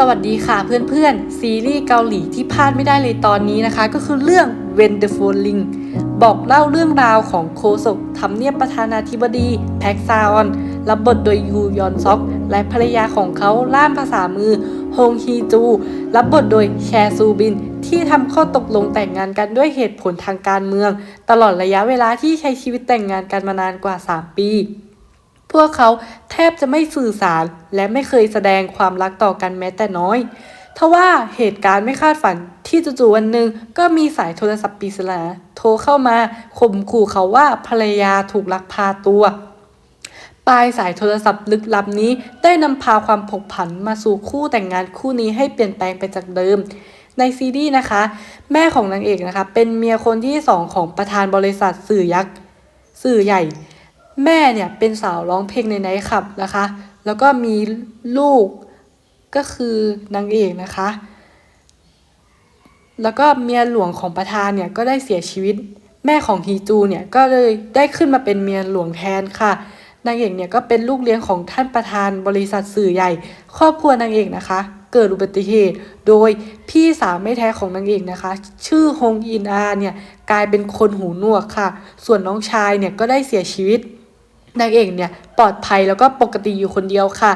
สวัสดีค่ะเพื่อนๆ ซีรีส์เกาหลีที่พลาดไม่ได้เลยตอนนี้นะคะ ก็คือเรื่อง When the Falling บอกเล่าเรื่องราวของโคศกทำเนียบประธานาธิบดีแพ็กซาออนรับบทโดยยูยอนซอกและภรรยาของเขาล่ามภาษามือฮงฮีจู รับบทโดยแชซูบิน ที่ทำข้อตกลงแต่งงานกันด้วยเหตุผลทางการเมือง ตลอดระยะเวลาที่ใช้ชีวิตแต่งงานกันมานานกว่า 3 ปี พวกเขาแทบจะไม่สื่อสารและไม่เคยแสดงความรักต่อกันแม้แต่น้อยทว่าเหตุการณ์ไม่คาดฝันที่จู่ๆวันหนึ่งก็มีสายโทรศัพท์ปริศนาโทรเข้ามาข่มขู่เขาว่าภรรยาถูกลักพาตัวปลายสายโทรศัพท์ลึกลับนี้ได้นำพาความผกผันมาสู่คู่แต่งงานคู่นี้ให้เปลี่ยนแปลงไปจากเดิม ในซีรีส์นะคะ แม่ของนางเอกนะคะ เป็นเมียคนที่สองของประธานบริษัทสื่อยักษ์ สื่อใหญ่ แม่เนี่ยเป็นสาวร้องเพลงในไนท์คลับนะคะ แล้วก็มีลูกก็คือนางเอกนะคะ แล้วก็เมียหลวงของประธานเนี่ยก็ได้เสียชีวิต แม่ของฮีจูเนี่ยก็เลยได้ขึ้นมาเป็นเมียหลวงแทนค่ะ นางเอกเนี่ยก็เป็นลูกเลี้ยงของท่านประธานบริษัทสื่อใหญ่ ครอบครัวนางเอกนะคะ เกิดอุบัติเหตุ โดยพี่สาวไม่แท้ของนางเอกนะคะ ชื่อฮงอินอาเนี่ยกลายเป็นคนหูหนวกค่ะ ส่วนน้องชายเนี่ยก็ได้เสียชีวิต นางเอกเนี่ยปลอดภัยแล้วก็ปกติอยู่คนเดียวค่ะ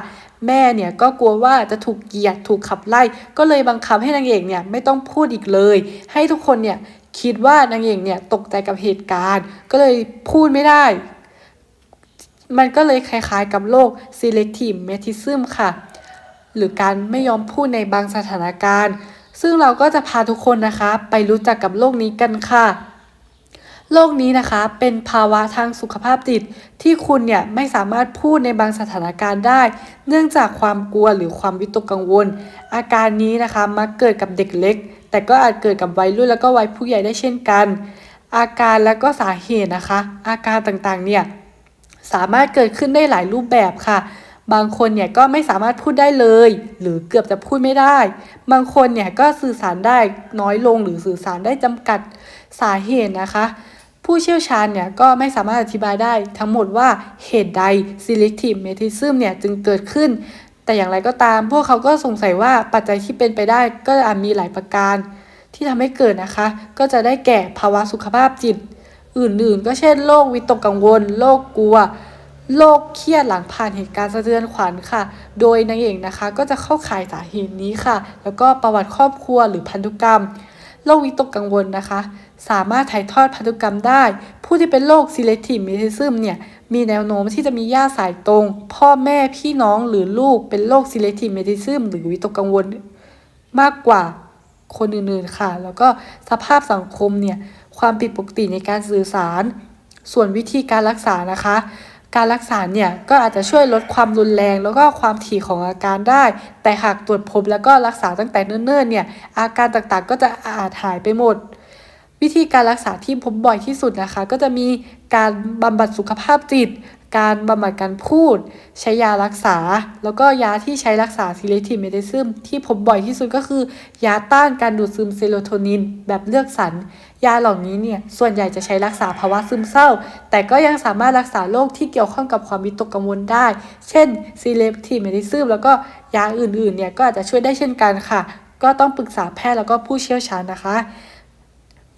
แม่เนี่ยก็กลัวว่าจะถูกเกลียดถูกขับไล่ ก็เลยบังคับให้นางเอกเนี่ยไม่ต้องพูดอีกเลย ให้ทุกคนเนี่ยคิดว่านางเอกเนี่ยตกใจกับเหตุการณ์ ก็เลยพูดไม่ได้ มันก็เลยคล้ายๆกับโรค selective mutism ค่ะ หรือการไม่ยอมพูดในบางสถานการณ์ ซึ่งเราก็จะพาทุกคนนะคะ ไปรู้จักกับโรคนี้กันค่ะ โรคนี้นะคะเป็นภาวะทางสุขภาพจิตที่คุณเนี่ยไม่สามารถพูดในบางสถานการณ์ได้ เนื่องจากความกลัวหรือความวิตกกังวล อาการนี้นะคะมักเกิดกับเด็กเล็ก แต่ก็อาจเกิดกับวัยรุ่นแล้วก็วัยผู้ใหญ่ได้เช่นกัน อาการและก็สาเหตุนะคะ อาการต่างๆเนี่ยสามารถเกิดขึ้นได้หลายรูปแบบค่ะ บางคนเนี่ยก็ไม่สามารถพูดได้เลย หรือเกือบจะพูดไม่ได้ บางคนเนี่ยก็สื่อสารได้น้อยลงหรือสื่อสารได้จำกัดสาเหตุนะคะ ผู้เชี่ยวชาญเนี่ยก็ไม่สามารถอธิบายได้ทั้งหมดว่าเหตุใด selective mutism เนี่ยจึงเกิดขึ้น แต่อย่างไรก็ตาม พวกเขาก็สงสัยว่าปัจจัยที่เป็นไปได้ก็อาจมีหลายประการ ที่ทำให้เกิดนะคะ ก็จะได้แก่ภาวะสุขภาพจิต อื่นๆ ก็เช่นโรควิตกกังวลโรคกลัวโรคเครียดหลังผ่านเหตุการณ์สะเทือนขวัญค่ะ โดยนางเอกนะคะก็จะเข้าข่ายสาเหตุนี้ค่ะ แล้วก็ประวัติครอบครัวหรือพันธุกรรม โรควิตกกังวลนะคะ สามารถถ่ายทอดพันธุกรรมได้ ผู้ที่เป็นโรค selective mutism เนี่ยมีแนวโน้มที่จะมีญาติสายตรง พ่อแม่พี่น้องหรือลูกเป็นโรค selective mutism หรือวิตกกังวลมากกว่าคนอื่นๆค่ะ แล้วก็สภาพสังคมเนี่ยความผิดปกติในการสื่อสาร ส่วนวิธีการรักษานะคะ การรักษาเนี่ยก็อาจจะช่วยลดความรุนแรงแล้วก็ความถี่ของอาการได้ แต่หากตรวจพบแล้วก็รักษาตั้งแต่เนิ่นๆเนี่ยอาการต่างๆก็จะอาจหายไปหมด วิธีการรักษาที่พบบ่อยที่สุดนะคะ ก็จะมีการบำบัดสุขภาพจิต การบำบัดการพูด ใช้ยารักษา แล้วก็ยาที่ใช้รักษา selective mutism ที่พบบ่อยที่สุดก็คือ ยาต้านการดูดซึมเซโรโทนิน แบบเลือกสรร ยาเหล่านี้เนี่ย ส่วนใหญ่จะใช้รักษาภาวะซึมเศร้า แต่ก็ยังสามารถรักษาโรคที่เกี่ยวข้องกับความวิตกกังวลได้ เช่น selective mutism แล้วก็ยาอื่นๆ เนี่ยก็อาจจะช่วยได้เช่นกันค่ะ ก็ต้องปรึกษาแพทย์แล้วก็ผู้เชี่ยวชาญนะคะ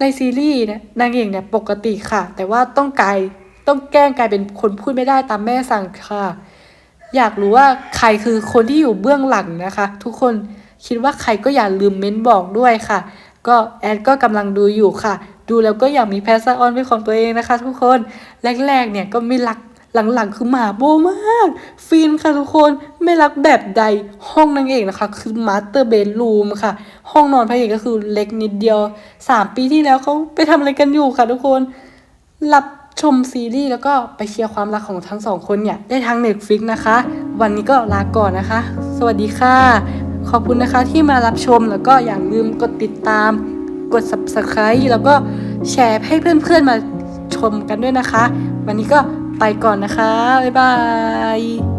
ในซีรีส์เนี่ยนางเอกเนี่ยปกติค่ะ แต่ว่าต้องไกล ต้องแกล้งกลายเป็นคนพูดไม่ได้ตามแม่สั่งค่ะ อยากรู้ว่าใครคือคนที่อยู่เบื้องหลังนะคะ ทุกคนคิดว่าใครก็อย่าลืมเม้นบอกด้วยค่ะ ก็แอดก็กำลังดูอยู่ค่ะ ดูแล้วก็อยากมีแพสซออนเป็นของตัวเองนะคะ ทุกคนแรกๆเนี่ยก็ไม่รักหลังๆ คือหมาโบมาก ฟินค่ะทุกคนไม่รักแบบใดห้องนางเอกนะคะ คือมาสเตอร์เบดรูมค่ะ ห้องนอนพระเอกก็คือเล็กนิดเดียวสามปีที่แล้วเขาไปทำอะไรกันอยู่ค่ะทุกคนรับ ชมซีรีส์แล้วก็ไปเชียร์ความรักของทั้งสองคนเนี่ย ได้ทาง Netflix นะคะ วันนี้ก็ลาก่อนนะคะ สวัสดีค่ะ ขอบคุณนะคะที่มารับชมแล้วก็อย่าลืมกดติดตาม กด subscribe แล้วก็แชร์ให้เพื่อนๆมาชมกันด้วยนะคะ วันนี้ก็ไปก่อนนะคะ บ๊ายบาย